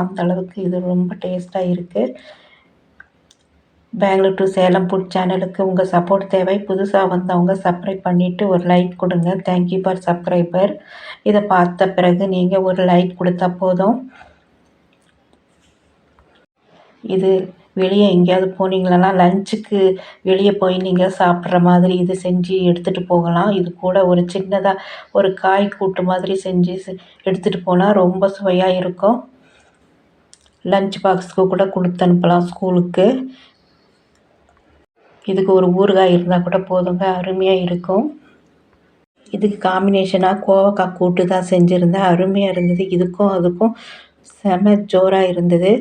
அந்த அளவுக்கு இது ரொம்ப டேஸ்ட்டாக இருக்குது பெங்களூர் டு சேலம் ஃபுட் சேனலுக்கு உங்கள் சப்போர்ட் தேவை. புதுசாக வந்தவங்க சப்ஸ்கிரைப் பண்ணிவிட்டு ஒரு லைக் கொடுங்க. தேங்க்யூ ஃபார் சப்ஸ்கிரைபர் இதை பார்த்த பிறகு நீங்கள் ஒரு லைக் கொடுத்தா போதும். இது வெளியே எங்கேயாவது போனீங்களன்னா லஞ்சுக்கு வெளியே போய் நீங்கள் சாப்பிட்ற மாதிரி இது செஞ்சு எடுத்துகிட்டு போகலாம். இது கூட ஒரு சின்னதாக ஒரு காய் கூட்டு மாதிரி செஞ்சு எடுத்துகிட்டு போனால் ரொம்ப சுவையாக இருக்கும். லஞ்ச் பாக்ஸுக்கு கூட கொடுத்து அனுப்பலாம் ஸ்கூலுக்கு. இதுக்கு ஒரு ஊறுகாய் இருந்தால் கூட போதுங்க அருமையாக இருக்கும். இதுக்கு காம்பினேஷனாக கோவக்காய் கூட்டு தான் செஞ்சுருந்தேன். அருமையாக இருந்தது. இதுக்கும் அதுக்கும் செம ஜோராக இருந்தது.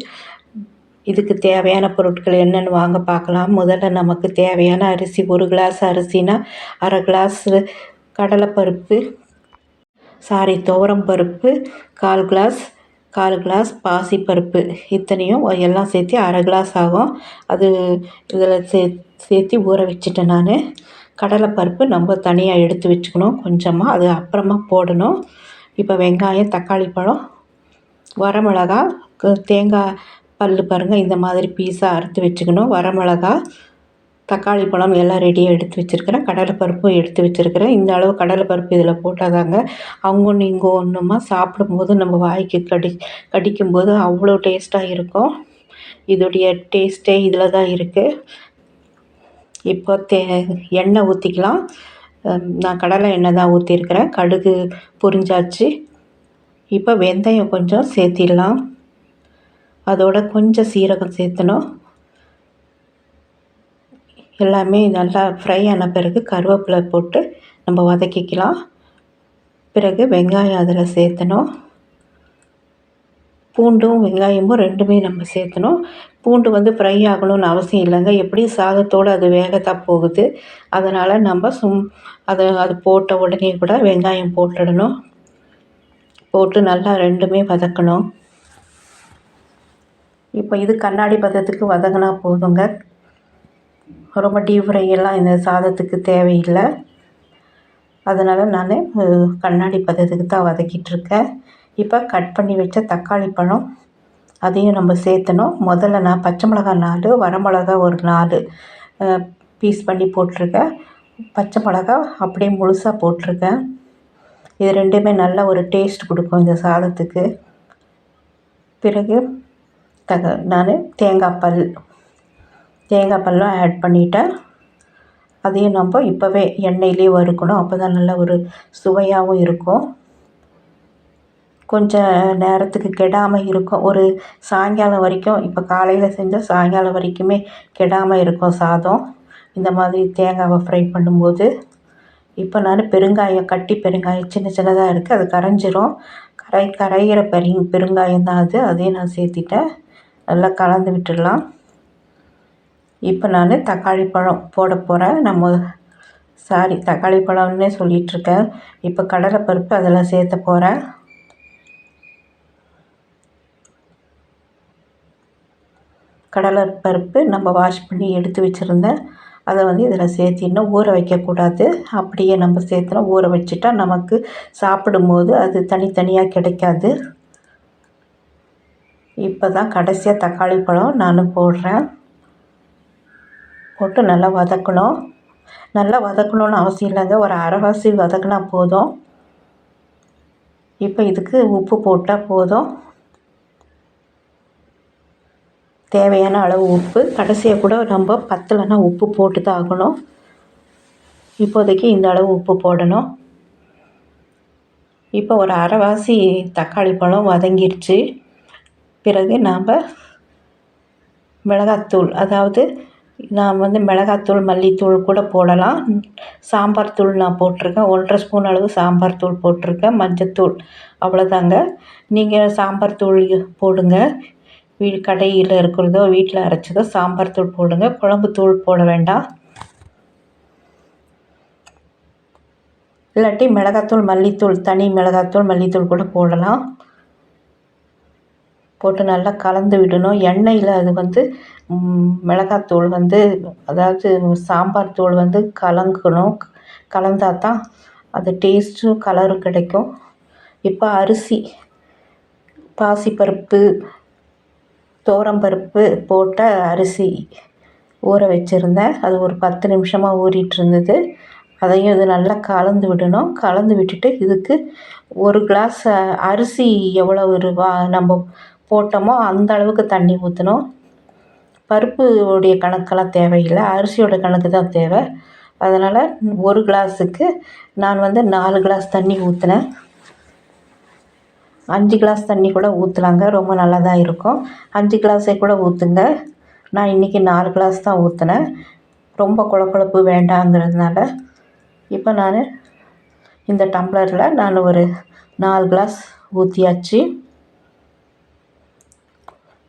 இதுக்கு தேவையான பொருட்கள் என்னென்னு வாங்க பார்க்கலாம். முதல்ல நமக்கு தேவையான அரிசி ஒரு கிளாஸ் அரிசினா அரை கிளாஸ் கடலைப்பருப்பு சாரி துவரம் பருப்பு கால் கிளாஸ் கால் கிளாஸ் பாசிப்பருப்பு இத்தனையும் எல்லாம் சேர்த்து அரை கிளாஸ் ஆகும். அது இதில் சே சேர்த்து ஊற வச்சுட்டேன் நான். கடலைப்பருப்பு நம்ம தனியாக எடுத்து வச்சுக்கணும். கொஞ்சமாக அது அப்புறமா போடணும். இப்போ வெங்காயம் தக்காளி பழம் வரமிளகா தேங்காய் பல் பாருங்கள் இந்த மாதிரி பீஸாக அறுத்து வச்சுக்கணும். வரமிளகா தக்காளி பழம் எல்லாம் ரெடியாக எடுத்து வச்சுருக்கிறேன். கடலைப்பருப்பும் எடுத்து வச்சுருக்கிறேன். இந்த அளவு கடலைப்பருப்பு இதில் போட்டால் தாங்க அவங்க ஒன்று இங்கே ஒன்றுமா சாப்பிடும்போது நம்ம வாய்க்கு கடி கடிக்கும்போது அவ்வளோ டேஸ்ட்டாக இருக்கும். இதோடைய டேஸ்ட்டே இதில் தான் இருக்குது இப்போ தே எண்ணெய் ஊற்றிக்கலாம் நான் கடலை எண்ணெய் தான் ஊற்றிருக்கிறேன் கடுகு பொரிஞ்சாச்சு. இப்போ வெந்தயம் கொஞ்சம் சேர்த்திடலாம். அதோட கொஞ்சம் சீரகம் சேர்த்தணும். எல்லாமே நல்லா ஃப்ரை ஆன பிறகு கருவேப்பிலை போட்டு நம்ம வதக்கிக்கலாம். பிறகு வெங்காயம் அதில் சேர்த்தணும். பூண்டும் வெங்காயமும் ரெண்டுமே நம்ம சேர்த்தணும். பூண்டு வந்து ஃப்ரை ஆகணும்னு அவசியம் இல்லைங்க. எப்படி சாதத்தோடு அது வேகத்தான் போகுது. அதனால் நம்ம சும் அதை அது போட்ட உடனே கூட வெங்காயம் போட்டுடணும். போட்டு நல்லா ரெண்டுமே வதக்கணும். இப்போ இது கண்ணாடி பதத்துக்கு வதங்கினா போதுங்க. ரொம்ப டீப் எல்லாம் இந்த சாதத்துக்கு தேவையில்லை. அதனால் நான் கண்ணாடி பதத்துக்கு தான் வதக்கிட்டுருக்கேன். இப்போ கட் பண்ணி வச்ச தக்காளி பழம் அதையும் நம்ம சேர்த்தணும். முதல்ல நான் பச்சை மிளகா நாலு வரமிளகா ஒரு நாலு பீஸ் பண்ணி போட்டிருக்கேன். பச்சை மிளகா அப்படியே முழுசாக போட்டிருக்கேன். இது ரெண்டுமே நல்ல ஒரு டேஸ்ட் கொடுக்கும் இந்த சாதத்துக்கு. பிறகு தக நான் தேங்காய் பல். தேங்காய் பல்லும் ஆட் பண்ணிவிட்டேன் அதையும் நம்ம இப்போவே எண்ணெயிலே வறுக்கணும். அப்போ தான் நல்ல ஒரு சுவையாகவும் இருக்கும். கொஞ்சம் நேரத்துக்கு கெடாமல் இருக்கும். ஒரு சாயங்காலம் வரைக்கும் இப்போ காலையில் செஞ்சால் சாயங்காலம் வரைக்குமே கெடாமல் இருக்கும் சாதம். இந்த மாதிரி தேங்காவை ஃப்ரை பண்ணும்போது இப்போ நான் பெருங்காயம் கட்டி பெருங்காயம் சின்ன சின்னதாக இருக்குது அது கரைஞ்சிரும். கரை கரைகிற பெரிய பெருங்காயம் தான் அது. அதையும் நான் சேர்த்திட்டேன். நல்லா கலந்து விட்டுடலாம். இப்போ நான் தக்காளி பழம் போட போகிறேன் நம்ம சாரி தக்காளி பழம்னே சொல்லிகிட்ருக்கேன் இப்போ கடலைப்பருப்பு அதெல்லாம் சேர்த்த போகிறேன் கடலை பருப்பு நம்ம வாஷ் பண்ணி எடுத்து வச்சுருந்தேன். அதை வந்து இதில் சேர்த்தின்னா ஊற வைக்கக்கூடாது. அப்படியே நம்ம சேர்த்துனா ஊற வச்சுட்டா நமக்கு சாப்பிடும்போது அது தனித்தனியாக கிடைக்காது. இப்போ தான் கடைசியாக தக்காளி பழம் நான் போடுறேன். போட்டு நல்லா வதக்கணும். நல்லா வதக்கணுன்னு அவசியம் இல்லைங்க. ஒரு அரைவாசி வதக்கினா போதும். இப்போ இதுக்கு உப்பு போட்டால் போதும். தேவையான அளவு உப்பு. கடைசியாக கூட நம்ம பத்தலைன்னா உப்பு போட்டு தான் ஆகணும். இப்போதைக்கு இந்த அளவு உப்பு போடணும். இப்போ ஒரு அரைவாசி தக்காளி பழம் வதங்கிடுச்சு பிறகு நாம் மிளகாத்தூள் அதாவது நான் வந்து மிளகாத்தூள் மல்லித்தூள் கூட போடலாம். சாம்பார் தூள் நான் போட்டிருக்கேன். ஒன்றரை ஸ்பூன் அளவு சாம்பார் தூள் போட்டிருக்கேன். மஞ்சத்தூள் அவ்வளோதாங்க நீங்கள் சாம்பார் தூள் போடுங்க. வீ கடையில் இருக்கிறதோ வீட்டில் அரைச்சதோ சாம்பார் தூள் போடுங்க. குழம்பு தூள் போட வேண்டாம். இல்லாட்டி மிளகாத்தூள் மல்லித்தூள் தனி மிளகாத்தூள் மல்லித்தூள் கூட போடலாம். போட்டு நல்லா கலந்து விடணும். எண்ணெயில் அது வந்து மிளகாத்தூள் வந்து அதாவது சாம்பார் தூள் வந்து கலங்கணும். கலந்தால் தான் அது டேஸ்ட்டும் கலரும் கிடைக்கும். இப்போ அரிசி பாசிப்பருப்பு பருப்பு போட்ட அரிசி ஊற வச்சுருந்தேன். அது ஒரு பத்து நிமிஷமாக ஊறிட்டு இருந்தது அதையும் இது நல்லா கலந்து விடணும். கலந்து விட்டுட்டு இதுக்கு ஒரு கிளாஸ் அரிசி எவ்வளோ ஒரு வா நம்ம போட்டோமோ அந்த அளவுக்கு தண்ணி ஊற்றணும் பருப்பு உடைய கணக்கெல்லாம் தேவையில்லை. அரிசியோட கணக்கு தான் தேவை. அதனால் ஒரு கிளாஸுக்கு நான் வந்து நாலு கிளாஸ் தண்ணி ஊற்றினேன் அஞ்சு கிளாஸ் தண்ணி கூட ஊற்றலாங்க ரொம்ப நல்லா தான் இருக்கும். அஞ்சு கிளாஸே கூட ஊற்றுங்க நான் இன்றைக்கி நாலு கிளாஸ் தான் ஊற்றினேன் ரொம்ப குழ குழப்பு வேண்டாங்கிறதுனால இப்போ நான் இந்த டம்ளரில் நான் ஒரு நாலு கிளாஸ் ஊற்றியாச்சு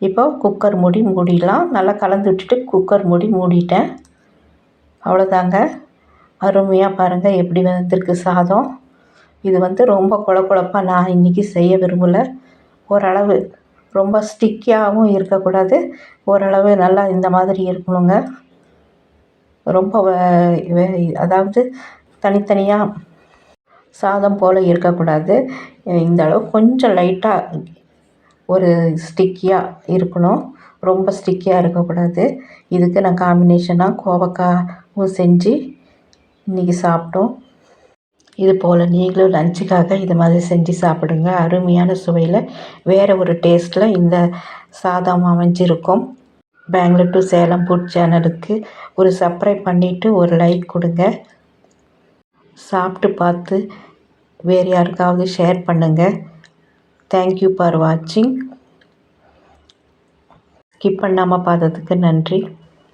இப்போ குக்கர் மூடி மூடிடலாம். நல்லா கலந்து விட்டுட்டு குக்கர் மூடி மூடிட்டேன். அவ்வளோதாங்க. அருமையாக பாருங்கள் எப்படி வந்திருக்கு சாதம். இது வந்து ரொம்ப குழ குழப்பா நான் இன்றைக்கி செய்ய விரும்பலை. ஓரளவு ரொம்ப ஸ்டிக்கியாகவும் இருக்கக்கூடாது. ஓரளவு நல்லா இந்த மாதிரி இருக்கணுங்க. ரொம்ப அதாவது தனித்தனியாக சாதம் போல் இருக்கக்கூடாது. இந்த அளவு கொஞ்சம் லைட்டாக ஒரு ஸ்டிக்கியாக இருக்கணும். ரொம்ப ஸ்டிக்கியாக இருக்கக்கூடாது. இதுக்கு நான் காம்பினேஷனாக கோவக்காவும் செஞ்சு இன்றைக்கி சாப்பிட்டோம். இது போல் நீங்களும் லஞ்சுக்காக இது மாதிரி செஞ்சு சாப்பிடுங்க. அருமையான சுவையில் வேறு ஒரு டேஸ்ட்டில் இந்த சாதம் அமைஞ்சிருக்கும். பெங்களூர் டு சேலம் ஃபுட் சேனலுக்கு ஒரு சப்ஸ்கிரைப் பண்ணிவிட்டு ஒரு லைக் கொடுங்க. சாப்பிட்டு பார்த்து வேறு யாருக்காவது ஷேர் பண்ணுங்கள் தேங்க்யூ ஃபார் வாட்சிங் ஸ்கிப் பண்ணாமல் பார்த்ததுக்கு நன்றி